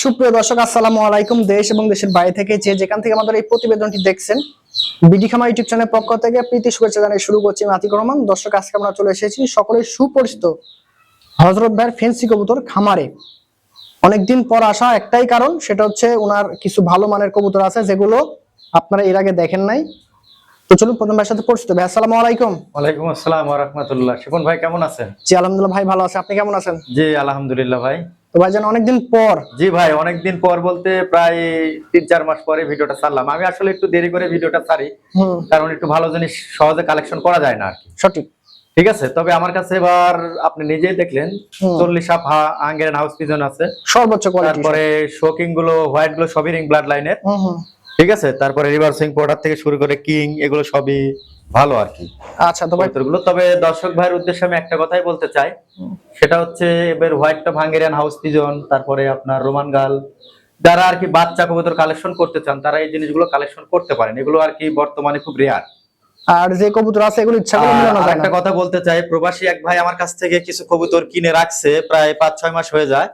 সুপ্রিয় দর্শক আসসালামু আলাইকুম। দেশ এবং দেশের বাইরে থেকে যে যেখান থেকে আমাদের এই প্রতিবেদনটি দেখছেন বিডি খামা ইউটিউব চ্যানেল পক্ষ থেকে প্রীতি শুভেচ্ছা জানিয়ে শুরু করছি আমি আতিক রহমান। দর্শক আজকে আমরা চলে এসেছি সকলের সুপরিচিত হজরত ভাইয়ের ফেন্সি কবুতর খামারে। অনেকদিন পর আসা একটাই কারণ সেটা হচ্ছে ওনার কিছু ভালো মানের কবুতর আছে যেগুলো আপনারা এর আগে দেখেন নাই। তো চলুন প্রথম ভাইয়ের সাথে পরিচিত। ভাই আসসালামু আলাইকুম। ওয়ালাইকুম আসসালাম ওয়া রাহমাতুল্লাহ। শিপন ভাই কেমন আছেন? জি আলহামদুলিল্লাহ ভাই ভালো আছে। আপনি কেমন আছেন? জি আলহামদুলিল্লাহ ভাই। তো ভাইজান অনেকদিন পর। জি ভাই অনেকদিন পর বলতে প্রায় তিন চার মাস পরে ভিডিওটা ছাড়লাম। আমি আসলে একটু দেরি করে ভিডিওটা ছাড়ি কারণ একটু ভালো জিনিস সহজে কালেকশন করা যায় না সঠিক। ঠিক আছে? তবে আমার কাছে এবার আপনি নিজেই দেখলেন। চল্লিশ আপ আঙ্গের হাউস পিজন আছে। সর্বোচ্চ তারপরে শোকিংগুলো হোয়াইটগুলো সবই রিং ব্লাড লাইনের ঠিক আছে? তারপরে রিভার্সিং পোর্টার থেকে শুরু করে কিং এগুলো সবই ভালো আর কি। আচ্ছা তো কবুতরগুলো তবে দর্শক ভাইয়ের উদ্দেশ্যে আমি একটা কথাই বলতে চাই। সেটা হচ্ছে এবার হোয়াইটটা ভাঙ্গেরিয়ান হাউস পিজন তারপরে আপনার রোমান গাল যারা আর কি বাচ্চা কবুতর কালেকশন করতে চান তারা এই জিনিসগুলো কালেকশন করতে পারেন। এগুলো আর কি বর্তমানে খুব রেয়ার আর যে কবুতর আছে এগুলো ইচ্ছা করে মিলানো যায় একটা কথা বলতে চাই প্রবাসী এক ভাই আমার কাছ থেকে কিছু কবুতর কিনে রাখছে প্রায় পাঁচ ছয় মাস হয়ে যায়।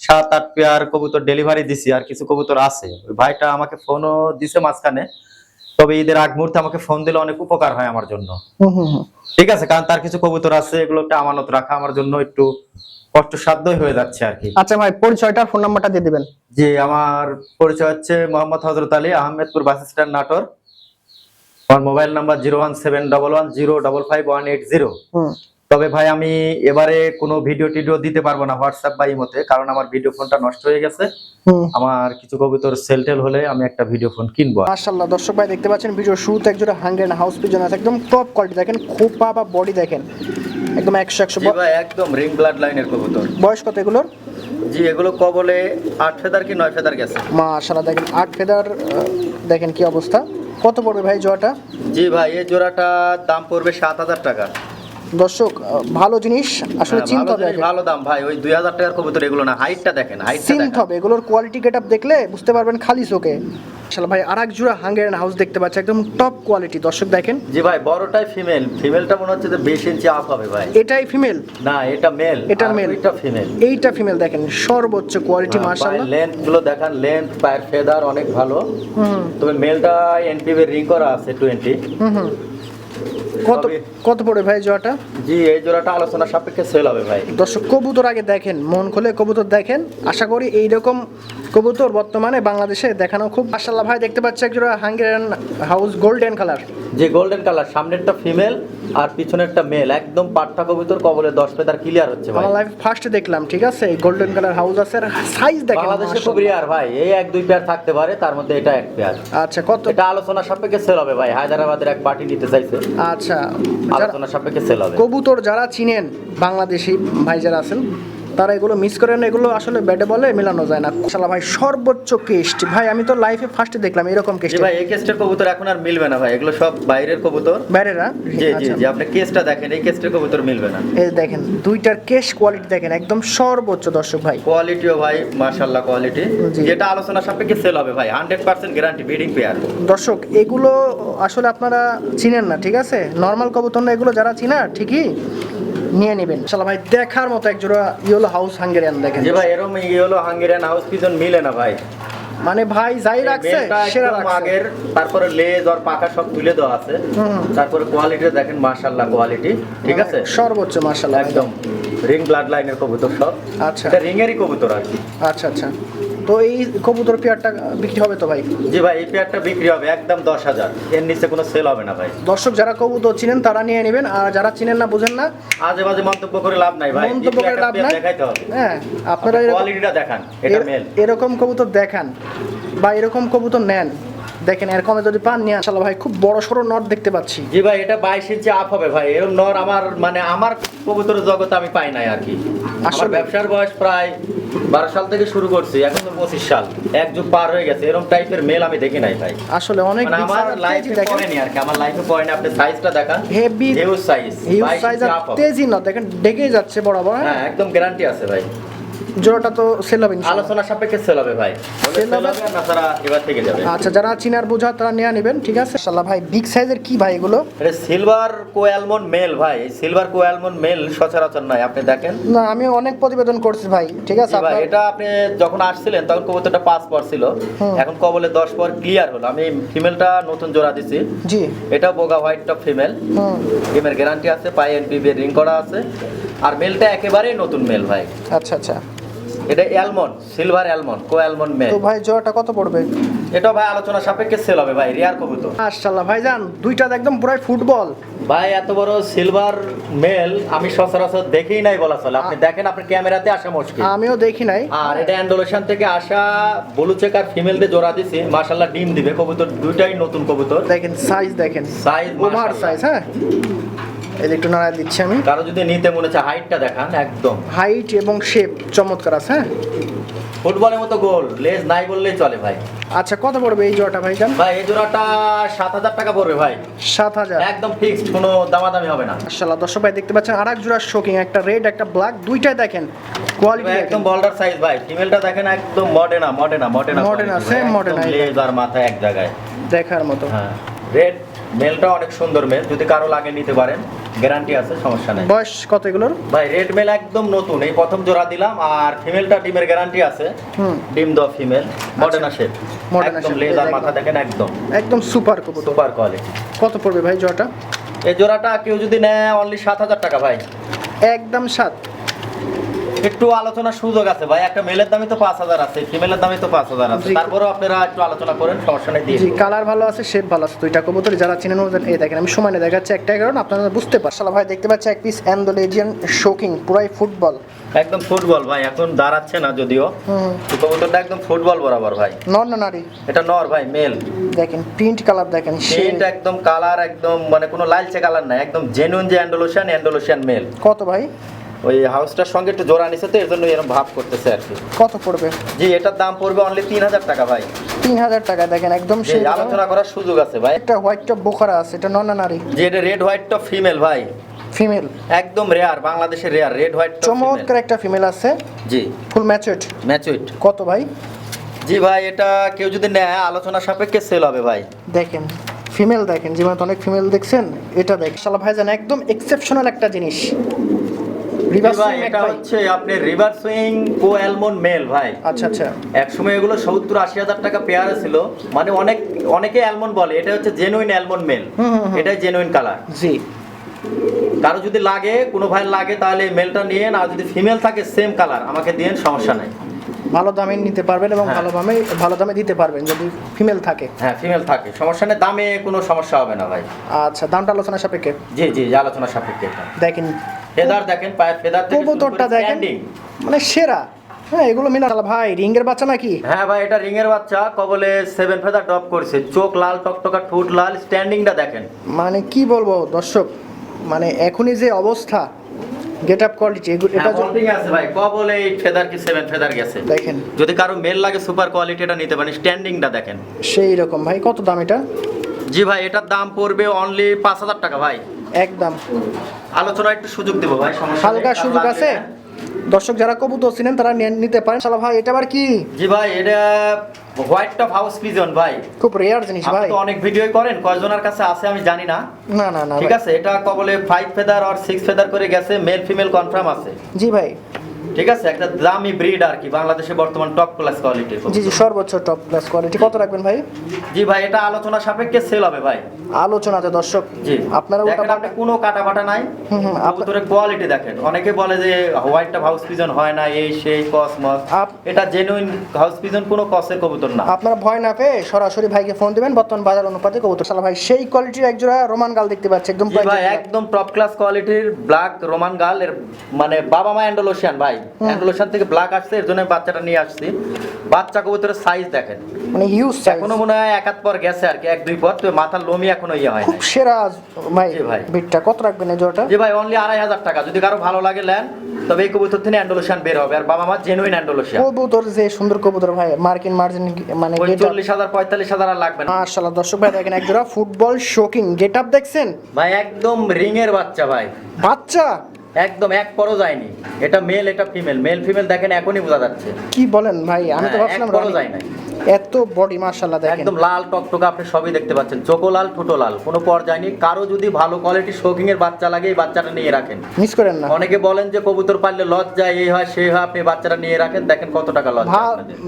সাত আট পেয়ার কবুতর ডেলিভারি দিছি আর কিছু কবুতর আছে। ওই ভাইটা আমাকে ফোনও দিছে মাঝখানে। তবে ঈদের আগ মুহূর্তে আমাকে ফোন দিলে অনেক উপকার হয় আমার জন্য। ঠিক আছে কারণ তার কিছু কবুতর আছে এগুলো একটা আমানত রাখা আমার জন্য একটু কষ্টসাধ্যই হয়ে যাচ্ছে আর কি। আচ্ছা ভাই পরিচয়টা ফোন নাম্বারটা দিয়ে দিবেন। যে আমার পরিচয় হচ্ছে মোহাম্মদ হজরত আলী আহমেদপুর বাস স্ট্যান্ড নাটোর। আমার mobile number zero one seven double one zero double five one eight zero তবে ভাই আমি এবারে কোনো ভিডিও টিডিও দিতে পারব না হোয়াটসঅ্যাপ বা ইমোতে কারণ আমার ভিডিও ফোনটা নষ্ট হয়ে গেছে। আমার কিছু কবুতর সেল টেল হলে আমি একটা ভিডিও ফোন কিনবো। মাশাআল্লাহ দর্শক ভাই দেখতে পাচ্ছেন ভিডিও শুরুতে একজোড়া হাঙ্গেন হাউস পিজন আছে একদম টপ কোয়ালিটি দেখেন খোপা বা বডি দেখেন। একদম একশো একশো ভাই একদম রিং ব্লাড লাইনের কবুতর। বয়স কত এগুলোর? জি এগুলো কবলে আট ফেদার কি নয় ফেদার গেছে। মাশাআল্লাহ দেখেন আট ফেদার দেখেন কি অবস্থা। কত পড়বে ভাই জোয়াটা জি ভাই এই জোড়াটা দাম পড়বে সাত হাজার টাকা। দর্শক ভালো জিনিস আসলে হ্যাঁ, চিনতে ভালো হবে। ভালো দাম। ভাই ওই দুই হাজার টাকার কবুতর এগুলো না হাইটটা দেখেন হাইটটা চিনতে হবে এগুলোর কোয়ালিটি গেট দেখলে বুঝতে পারবেন খালি চোখে। মাশাআল্লাহ ভাই আর এক জোড়া হাঙ্গেন হাউস দেখতে পাচ্ছি একদম টপ কোয়ালিটি দর্শক দেখেন। জি ভাই বড়টাই ফিমেল ফিমেলটা মনে হচ্ছে যে বিশ ইঞ্চি আপ হবে ভাই। এটাই ফিমেল না এটা মেল এটা male। এটা ফিমেল এইটা ফিমেল দেখেন সর্বোচ্চ কোয়ালিটি মাশাআল্লাহ। লেন্থগুলো দেখান লেন্থ পায়ের ফেদার অনেক ভালো। হুম। তবে মেলটা এনপিভি রিং করা আছে টোয়েন্টি হুম হুম। কত কত পড়ে ভাই জোড়াটা? জি এই জোড়াটা আলোচনা সাপেক্ষে সেল হবে ভাই। দর্শক কবুতর আগে দেখেন মন খুলে কবুতর দেখেন। আশা করি এইরকম কবুতর বর্তমানে বাংলাদেশে দেখানো খুব মাশাআল্লাহ। ভাই দেখতে পাচ্ছি একজোড়া হাঙ্গেরিয়ান হাউস গোল্ডেন কালার। যে গোল্ডেন কালার সামনেরটা ফিমেল আর পিছনেরটা মেল। একদম পাট্টা কবুতর কবলে দশ পেদার ক্লিয়ার হচ্ছে ভাই। আমার লাইফ ফার্স্টে দেখলাম ঠিক আছে? গোল্ডেন কালার হাউস আছে সাইজ দেখেন বাংলাদেশে খুব। রেয়ার ভাই। এই এক দুই পেয়ার থাকতে পারে তার মধ্যে এটা এক পেয়ার আচ্ছা কত? এটা আলোচনা সাপেক্ষে সেল হবে ভাই। হায়দ্রাবাদের এক পার্টি নিতে চাইছে। আচ্ছা আলোচনা সাপেক্ষে সেল হবে। কবুতর যারা চিনেন বাংলাদেশি ভাই যারা আছেন তারা এগুলো মিস করেন এগুলো আসলে ব্যাটে বলে মেলানো যায় না। মাশাআল্লাহ ভাই সর্বোচ্চ কেস্ট ভাই আমি তো লাইফে ফার্স্টে দেখলাম এরকম কেস্ট ভাই এই কেসটের কবুতর এখন আর মিলবে না ভাই। এগুলো সব বাইরের কবুতর। বাইরেরা? জি জি আচ্ছা। জি আপনি কেসটা দেখেন এই কেসটের কবুতর মিলবে না। এই দেখেন দুইটার কেস কোয়ালিটি দেখেন একদম সর্বোচ্চ দর্শক ভাই। কোয়ালিটিও ভাই মাশাআল্লাহ কোয়ালিটি যেটা আলোচনা সাপেক্ষে সেল হবে ভাই hundred percent guarantee breeding pair দর্শক এগুলো আসলে আপনারা চিনেন না ঠিক আছে? নর্মাল কবুতর না এগুলো যারা চিনা ঠিকই। নিয়ে নেবেন। শালা ভাই দেখার মতো এক জোড়া ইয়েলো হাউস হাঙ্গেরিয়ান দেখেন। যে ভাই এরকম এই হলো হাঙ্গেরিয়ান হাউস পিজন মিলে না ভাই। মানে ভাই যাই রাখছে সেরা রাখছে। আগের তারপরে লেজ আর পাকা সব তুলে দেওয়া আছে। তারপরে কোয়ালিটি দেখেন মাশাআল্লাহ কোয়ালিটি ঠিক আছে? সর্বোচ্চ মাশাআল্লাহ। একদম। রিং ব্লাড লাইনের কবুতর সব। আচ্ছা। এটা রিং এরই কবুতর আর কি। আচ্ছা আচ্ছা। তো এই কবুতর পেয়ারটা বিক্রি হবে তো ভাই? জি ভাই এই পেয়ারটা বিক্রি হবে একদম দশ হাজার। এর নিচে কোনো সেল হবে না ভাই। দর্শক যারা কবুতর চিনেন তারা নিয়ে নেবেন। আর যারা চিনেন না বুঝেন না। আজে বাজে মন্তব্য করে লাভ নাই ভাই। মন্তব্য করে লাভ নাই। দেখাইতে হবে। হ্যাঁ আপনারা কোয়ালিটিটা দেখান এটা মেল এরকম কবুতর দেখান বা এরকম কবুতর নেন। দেখেন এর কমে যদি পান নিয়ে আসলে ভাই খুব বড় সড়ো নট দেখতে পাচ্ছি। জি ভাই এটা বাইশ ইঞ্চি আপ হবে ভাই। এরকম নর আমার মানে আমার কবুতরের জগতে আমি পাই নাই আর কি। আমার ব্যবসার বয়স প্রায় বারো সাল থেকে শুরু করছি এখন তো পঁচিশ সাল। এক যুগ পার হয়ে গেছে এরকম টাইপের মেল আমি দেখি নাই ভাই। আসলে অনেক মানে আমার লাইফে দেখেন। পড়েনি আর কি আমার লাইফে পড়েনি। আপনি সাইজটা দেখান। Heavy huge size huge size তেজি নট দেখেন ডেকে যাচ্ছে বরাবর হ্যাঁ? হ্যাঁ একদম গ্যারান্টি আছে ভাই। জোড়াটা তো সেল হবে আলোচনা সাপেক্ষে সেল হবে ভাই। এবার থেকে যাবে। আচ্ছা যারা চিনার বোঝা তারা নিয়ে নেবেন ঠিক আছে? ইনশাআল্লাহ ভাই বিগ সাইজের কি ভাই এগুলো? এটা সিলভার কোয়ালমন মেল ভাই। সিলভার কোয়ালমন মেল সচরাচর নাই আপনি দেখেন? না আমি অনেক প্রতিবেদন করছি ভাই ঠিক আছে? ভাই এটা আপনি যখন আসছিলেন তখন কবুতরটা পাঁচ পর ছিল। এখন কবলে দশ পর ক্লিয়ার হলো। আমি ফিমেলটা নতুন জোড়া দিছি। জি। এটা বোগা হোয়াইট টপ ফিমেল ডিমের গ্যারান্টি আছে পাই এনপিবি রিং করা আছে। আর মেলটা একেবারেই নতুন মেল ভাই। আচ্ছা আচ্ছা। এটা অ্যালমন্ড সিলভার অ্যালমন্ড কো অ্যালমন্ড মে। তো ভাই জোড়াটা কত পড়বে? এটা ভাই আলোচনা সাপেক্ষে সেল হবে ভাই রিয়ার কবুতর। মাশাআল্লাহ ভাইজান দুইটা একদম পুরাই ফুটবল। ভাই এত বড় সিলভার মেল আমি সচরাচর দেখেই নাই বলা চলে। আপনি দেখেন আপনার ক্যামেরাতে আসা মুশকিল। আমিও দেখি নাই। আর এটা অ্যান্ডোলেশন থেকে আসা ব্লু চেকার ফিমেল দিয়ে জোড়া দিছি। মাশাল্লাহ ডিম দিবে। কবুতর দুইটাই নতুন কবুতর। দেখেন সাইজ দেখেন। সাইজ ওভার সাইজ হ্যাঁ? একটু নাড়া দিচ্ছি আমি। কারও যদি নিতে মনে হচ্ছে হাইটটা দেখান একদম। হাইট এবং শেপ চমৎকার আছে হ্যাঁ? ফুটবলের মতো গোল লেজ নাই বললেই চলে ভাই। আচ্ছা কত পড়বে এই জোড়াটা ভাইজান? ভাই এই জোড়াটা সাত হাজার টাকা পড়বে ভাই। সাত হাজার। একদম ফিক্সড কোনো দামাদামি হবে না। মাশাআল্লাহ দর্শক ভাই দেখতে পাচ্ছেন আর এক জোড়া শোকিং একটা রেড একটা ব্ল্যাক দুইটাই দেখেন কোয়ালিটি একদম বল্ডার সাইজ ভাই ফিমেলটা দেখেন একদম Moderna Moderna Moderna Moderna, same Moderna। লেজ আর মাথা এক জায়গায়। দেখার মতো। হ্যাঁ রেড মেলটা অনেক সুন্দর মেল যদি কারও লাগে নিতে পারেন। গ্যারান্টি আছে সমস্যা নেই। বয়স কত এগুলোর? ভাই রেড মেল একদম নতুন। এই প্রথম জোড়া দিলাম আর ফিমেলটা ডিমের গ্যারান্টি আছে। হুম। ডিম দ ফিমেল মডার্না Moderna একদম লেজার মাথা দেখেন একদম। একদম সুপার সুপার কোয়ালিটি কত পড়বে ভাই জোড়াটা? এই জোড়াটা কেউ যদি নেয় অনলি সাত হাজার টাকা ভাই। একদম সাত। একটু সুযোগ আছে ভাই। একটা মেলের দামই তো পাঁচ হাজার আছে ফিমেলের দামই তো পাঁচ হাজার আছে। তারপরেও আপনারা একটু আলোচনা করেন সমস্যা নেই দিয়ে জি কালার ভালো আছে শেপ ভালো আছে দুইটা কবুতর যারা চিনেন এই দেখেন আমি সময় দেখাচ্ছি একটাই কারণ আপনারা বুঝতে পারছেন। শালা ভাই দেখতে পাচ্ছি এক পিস অ্যান্ডোলেজিয়ান শোকিং পুরাই ফুটবল একদম ফুটবল ভাই এখন দাঁড়াচ্ছে না যদিও। কবুতরটা একদম ফুটবল বরাবর ভাই। নর না নারী? এটা নর ভাই মেল দেখেন প্রিন্ট কালার দেখেন প্রিন্ট একদম কালার একদম মানে কোনো লালচে কালার নাই একদম জেনুইন যে অ্যান্ডোলোশিয়ান অ্যান্ডোলোশিয়ান মেল কত ভাই? ওই হাউসটার সঙ্গে একটু জোড়া নিছে তো এর জন্য এরকম ভাব করতেছে আর কি। কত পড়বে? জি এটার দাম পড়বে অনলি তিন হাজার টাকা ভাই। তিন হাজার টাকা দেখেন একদম সেই আলোচনা করার সুযোগ আছে ভাই। একটা হোয়াইট টপ বোখারা আছে এটা নর না নারী যে এটা রেড হোয়াইট টপ ফিমেল ভাই। ফিমেল একদম রেয়ার বাংলাদেশের রেয়ার রেড হোয়াইট টপ চমৎকার একটা ফিমেল আছে। জি। ফুল ম্যাচুইড ম্যাচুইট কত ভাই? জি ভাই এটা কেউ যদি নেয় আলোচনা সাপেক্ষে সেল হবে ভাই। দেখেন ফিমেল দেখেন জীবনে তো অনেক ফিমেল দেখছেন এটা দেখ শালা ভাই জান একদম এক্সেপশনাল একটা জিনিস। রিভার্স এটা হচ্ছে আপনি রিভার সুইং কো অ্যালমন মেল ভাই। আচ্ছা আচ্ছা। এগুলো সত্তর আশি হাজার টাকা পেয়ারে ছিল। মানে অনেক অনেকে অ্যালমন্ড বলে এটা হচ্ছে genuine almond male genuine colour জি। কারও যদি লাগে কোনো ভাই লাগে তাহলে মেলটা নিয়ে আর যদি ফিমেল থাকে সেম কালার আমাকে দিন সমস্যা নাই। ভালো দামে নিতে পারবেন এবং হ্যাঁ। ভালো দামে ভালো দামে দিতে পারবেন যদি ফিমেল থাকে। হ্যাঁ ফিমেল থাকে। সমস্যা নেই দামে কোনো সমস্যা হবে না ভাই। আচ্ছা দামটা আলোচনা সাপেক্ষে। জি জি আলোচনা সাপেক্ষে। দেখেন ফেদার দেখেন পায়ের ফেদার থেকে কবুতরটা দেখেন। মানে সেরা। হ্যাঁ এগুলো মিনা ভাই রিঙ্গের বাচ্চা নাকি? হ্যাঁ ভাই এটা রিং এর বাচ্চা কবলে সেভেন ফেদার ড্রপ করছে। চোখ লাল টকটকা ঠোঁট লাল স্ট্যান্ডিংটা দেখেন। মানে কি বলব দর্শক মানে এখনই যে অবস্থা গেট আপ কোয়ালিটি এটা bolting আছে ভাই। কবলে এই ফেদার কি সেভেন ফেদার গেছে? দেখেন। যদি কারও মেল লাগে সুপার কোয়ালিটি এটা নিতে পারেন স্ট্যান্ডিংটা দেখেন। সেই রকম। ভাই কত দাম এটা? জি ভাই এটার দাম পড়বে অনলি পাঁচ হাজার টাকা ভাই। একদম। আলোচনা একটু সুযোগ দেবো ভাই সমস্যা হালকা সুযোগ আছে। দর্শক যারা কবুতর ছিলেন তারা নিতে পারেন। শালা ভাই এটা আবার কি? জি ভাই এটা হোয়াইট টপ হাউস পিজন ভাই। খুব রেয়ার জিনিস আপনি ভাই। তো অনেক ভিডিও করেন কয়জনের কাছে আছে আমি জানি না। না না না ঠিক আছে এটা কবলে ফাইভ ফেদার আর সিক্স ফেদার করে গেছে মেল ফিমেল কনফার্ম আছে। জি ভাই। ঠিক আছে? একটা দামি ব্রিড আর কি বাংলাদেশে বর্তমান টপ ক্লাস কোয়ালিটি জি জি সর্বোচ্চ টপ ক্লাস কোয়ালিটি কত রাখবেন ভাই? জি ভাই এটা আলোচনা সাপেক্ষে সেল হবে ভাই। আলোচনাতে দর্শক। জি। আপনারা ওটা আপনি কোনো কাটা ফাটা নাই। হুম, হুম, আপ- কোয়ালিটি দেখেন। অনেকে বলে যে হোয়াইটটা হাউস পিজন হয় না এই সেই কসমস এটা জেনুইন হাউস পিজন কোনো কসের কবুতর না। আপনারা ভয় না পেয়ে সরাসরি ভাইকে ফোন দিবেন। বর্তমান বাজার অনুপাতে কবুতর। শালা ভাই সেই কোয়ালিটির একজোড়া রোমান গাল দেখতে পাচ্ছি একদম ভাই একদম টপ ক্লাস কোয়ালিটির ব্ল্যাক রোমান গাল। এর মানে বাবা মা অ্যান্ডোলোশিয়ান ভাই। অ্যান্ডোলোশিয়ান থেকে ব্ল্যাক আসছে এর জন্য বাচ্চাটা নিয়ে আসছি। বাচ্চা কবুতরের সাইজ দেখেন। মানে হিউজ সাইজ এখনও মনে হয় এক হাত পর গেছে আর কি এক দুই পর তো মাথার লোমি এখনও ইয়ে হয় খুব সেরা ভাই ভাই। বিটটা কত রাখবেন এই জোড়াটা? জি ভাই অনলি আড়াই হাজার টাকা। যদি কারও ভালো লাগে নেন। তবে এই কবুতর থেকে অ্যান্ডোলোশিয়ান বের হবে। আর বাবা মা জেনুইন অ্যান্ডোলোশিয়ান কবুতর যে সুন্দর কবুতর ভাই মার্কিন মার্জিন মানে ওই গেট চল্লিশ হাজার পঁয়তাল্লিশ হাজার আর লাগবে না। মাশাআল্লাহ দর্শক ভাই দেখেন একজোড়া ফুটবল শোকিং গেট আপ দেখছেন? ভাই একদম রিং এর বাচ্চা ভাই। বাচ্চা? একদম এক পরও যায়নি এটা মেল এটা ফিমেল মেল ফিমেল দেখেন এখনই বোঝা যাচ্ছে। কি বলেন ভাই? আমি তো হ্যাঁ, ভাবছিলাম রানী। যায় নাই। এত বডি মাশাআল্লাহ দেখেন। একদম লাল টকটকে আপনি সবই দেখতে পাচ্ছেন। চোখো লাল ঠোঁটো লাল। কোনো পর্যায় নেই কারও যদি ভালো কোয়ালিটির শৌকিং এর বাচ্চা লাগে এই বাচ্চাটা নিয়ে রাখেন। মিস করেন না। অনেকে বলেন যে কবুতর পাললে লজ যায় এই হয় সেই হয় আপনি বাচ্চাটা নিয়ে রাখেন। দেখেন কত টাকা লজ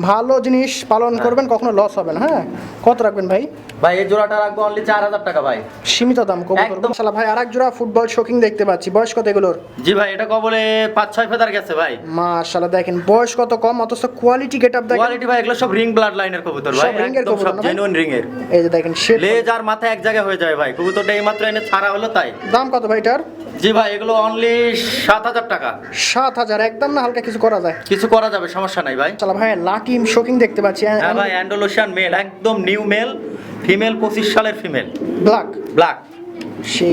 ভালো জিনিস পালন করবেন কখনো লস হবে না হ্যাঁ? কত রাখবেন ভাই? ভাই এই জোড়াটা রাখব অনলি চার হাজার টাকা ভাই। সীমিত দাম কবুতর। মাশাআল্লাহ ভাই আরেক জোড়া ফুটবল শোকিং দেখতে পাচ্ছি। বয়স কত এগুলোর? জি ভাই এটা কবলে পাঁচ ছয় ফেদার গেছে ভাই। মাশাআল্লাহ দেখেন বয়স কত কম অথচ কোয়ালিটি গেটআপ দেখেন। কোয়ালিটি ভাই এগুলো সব রিং ব্লাড লাইনের কবুতর ভাই একদম সব জেনুইন রিং এর এই যে দেখেন শেপ লেজ আর মাথা এক জায়গায় হয়ে যায় ভাই কবুতরটা এই মাত্র এনে ছাড়া হলো তাই। দাম কত ভাই এটার? জি ভাই এগুলো অনলি সাত হাজার টাকা। সাত হাজার একদম না হালকা কিছু করা যায়? কিছু করা যাবে সমস্যা নাই ভাই। চলো ভাই লাকি শোকিং দেখতে পাচ্ছি। হ্যাঁ ভাই অ্যান্ডোলোশিয়ান মেল একদম নিউ মেল ফিমেল পঁচিশ সালের ফিমেল ব্ল্যাক ব্ল্যাক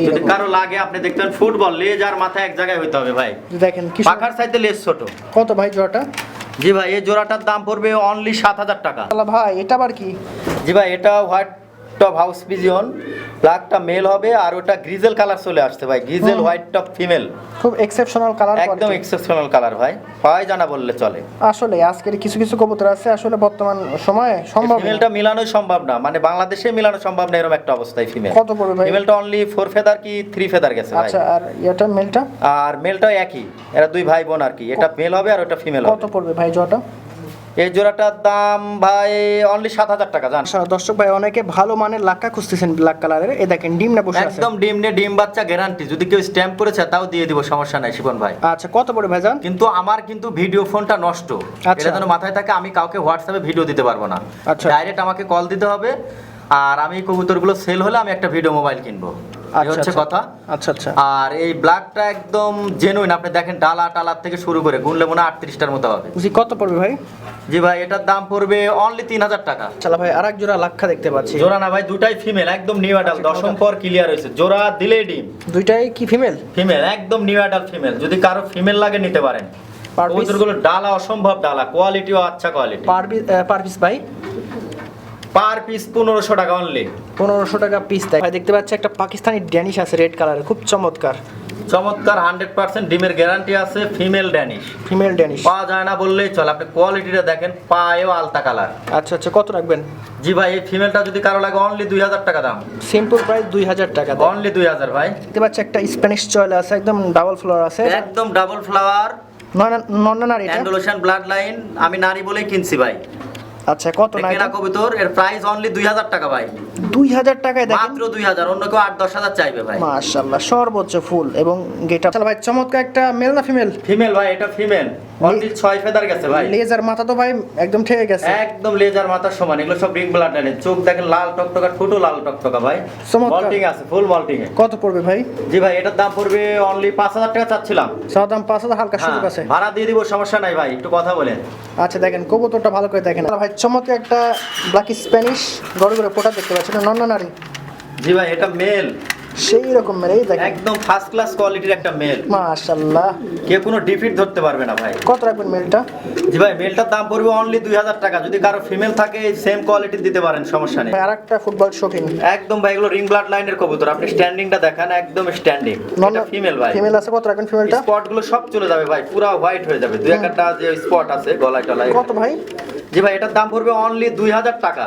যদি কারও লাগে আপনি দেখতেন ফুটবল লেজ আর মাথা এক জায়গায় হইতে হবে ভাই। দেখেন কি পাখার সাইতে লেজ ছোট। কত ভাই জোড়াটা? জি ভাই এই জোড়াটার দাম পড়বে অনলি সাত হাজার টাকা। ভাই এটা আবার কি? জি ভাই এটা হোয়াইট টপ হাউস পিজিয়ন ব্ল্যাকটা মেল হবে আর ওটা গ্রিজেল কালার চলে আসছে ভাই গ্রিজেল হোয়াইট টপ ফিমেল। খুব এক্সেপশনাল কালার একদম এক্সেপশনাল কালার ভাই হয় জানা বললে চলে। আসলে আজকের কিছু কিছু কবুতর আছে আসলে বর্তমান সময়ে সম্ভব। ফিমেলটা মিলানোই সম্ভব না মানে বাংলাদেশে মিলানো সম্ভব না এরকম একটা অবস্থায় ফিমেল কত পড়বে ভাই? ফিমেলটা অনলি ফোর ফেদার কি থ্রি ফেদার গেছে ভাই? আচ্ছা আর এটা মেলটা আর মেলটাও একই এরা দুই ভাই বোন আর কি এটা মেল হবে আর ওটা ফিমেল হবে। কত পড়বে ভাই জোড়াটা এই জোড়াটার দাম ভাই অনলি সাত হাজার টাকা জান। আচ্ছা দর্শক ভাই অনেকে ভালো মানের লাক্কা খুঁজতেছেন ব্ল্যাক কালারের এই দেখেন ডিম না বসে একদম ডিম নে ডিম বাচ্চা গ্যারান্টি যদি কেউ স্ট্যাম্প করেছে তাও দিয়ে দিব সমস্যা নাই শিবন ভাই। আচ্ছা কত পড়ে ভাই জান কিন্তু আমার কিন্তু ভিডিও ফোনটা নষ্ট। আচ্ছা। এটা যেন মাথায় থাকে আমি কাউকে হোয়াটসঅ্যাপে ভিডিও দিতে পারব না। আচ্ছা। ডাইরেক্ট আমাকে কল দিতে হবে আর আমি কবুতরগুলো সেল হলে আমি একটা ভিডিও মোবাইল কিনবো। এই আচ্ছা, হচ্ছে আচ্ছা। কথা। আচ্ছা আচ্ছা। আর এই ব্ল্যাকটা একদম জেনুইন আপনি দেখেন ডালা টালার থেকে শুরু করে গুনলে মনে আটত্রিশটার মতো হবে। জি কত পড়বে ভাই? জি ভাই এটার দাম পড়বে অনলি তিন হাজার টাকা। চলো ভাই আরেক জোড়া লাক্কা দেখতে পাচ্ছি। জোড়া না ভাই দুটাই ফিমেল একদম নিউ অ্যাডাল আচ্ছা, দশম পর ক্লিয়ার হয়েছে। জোড়া দিলেই ডিম। দুইটাই কি ফিমেল ফিমেল একদম নিউ অ্যাডাল ফিমেল যদি কারও ফিমেল লাগে নিতে পারেন? কবুতরগুলো ডালা অসম্ভব ডালা কোয়ালিটিও আচ্ছা কোয়ালিটি পার পিস ভাই? পার পিস পনেরোশো টাকা অনলি পনেরোশো টাকা পিস দেয় দেখতে পাচ্ছি একটা পাকিস্তানি ড্যানিশ আছে রেড কালারের খুব চমৎকার চমৎকার হান্ড্রেড পার্সেন্ট ডিমের গ্যারান্টি আছে ফিমেল ড্যানিশ ফিমেল ড্যানিশ পাওয়া যায় না বললেই চলে আপনি কোয়ালিটিটা দেখেন পায়েও আলতা কালার আচ্ছা আচ্ছা কত রাখবেন জি ভাই এই ফিমেলটা যদি কারও লাগে অনলি দুই হাজার টাকা দাম সিম্পল প্রাইস দুই হাজার টাকা। অনলি দুই হাজার ভাই দেখতে পাচ্ছি একটা স্প্যানিশ চয়েল আছে একদম ডাবল ফ্লোর আছে একদম ডাবল ফ্লাওয়ার নন না এটা অ্যান্ডোলোশন ব্লাড লাইন আমি নারী বলেই কিনছি ভাই আচ্ছা কত না কেনা কবুতর এর প্রাইস অনলি দুই হাজার টাকা ভাই। দুই হাজার টাকায় দেখেন? মাত্র দুই হাজার অন্য কেউ আট দশ হাজার চাইবে ভাই। মাশাআল্লাহ সর্বোচ্চ ফুল এবং গেটা চল ভাই চমৎকার একটা মেল না ফিমেল ফিমেল ভাই এটা ফিমেল অনলি ছয় ফেদার গেছে ভাই। লেজার মাথা তো ভাই একদম ঠেকে গেছে। একদম লেজার মাথার সমান এগুলো সব রিং ব্লাড লাইনের চোখ দেখেন লাল টকটকা ফুটো লাল টকটকা ভাই। চমৎকার। মল্টিং আছে ফুল মল্টিং এ। কত পড়বে ভাই? জি ভাই এটার দাম পড়বে অনলি পাঁচ হাজার টাকা চাচ্ছিলাম। চাওয়া দাম পাঁচ হাজার হালকা সুযোগ হ্যাঁ, আছে। ভাড়া দিয়ে দিব সমস্যা নাই ভাই একটু কথা বলেন। আচ্ছা দেখেন কবুতরটা ভালো করে দেখেন। ভাই চমৎকার একটা ব্ল্যাক স্প্যানিশ গড়ে গড়ে পোটা দেখতে পাচ্ছেন নন নারী জি ভাই, এটা মেল সেই রকম মেরে এই দেখেন একদম ফার্স্ট ক্লাস কোয়ালিটির একটা মেল মাশাআল্লাহ। কেউ কোনো ডিফিট ধরতে পারবে না ভাই। কত রাখবেন মেলটা জি ভাই মেলটার দাম পড়বে অনলি দুই হাজার টাকা। যদি কারও ফিমেল থাকে সেম কোয়ালিটির দিতে পারেন সমস্যা নেই। আরেকটা ফুটবল শৌখিন। একদম ভাই এগুলো রিং ব্লাড লাইনের কবুতর। আপনি স্ট্যান্ডিংটা দেখান একদম স্ট্যান্ডিং এটা ফিমেল ভাই। ফিমেল আছে কত রাখবেন ফিমেলটা স্পটগুলো সব চলে যাবে ভাই পুরো হোয়াইট হয়ে যাবে। দুই একটা যে স্পট আছে গলায় টলায় কত ভাই? জি ভাই এটার দাম পড়বে অনলি দুই হাজার টাকা।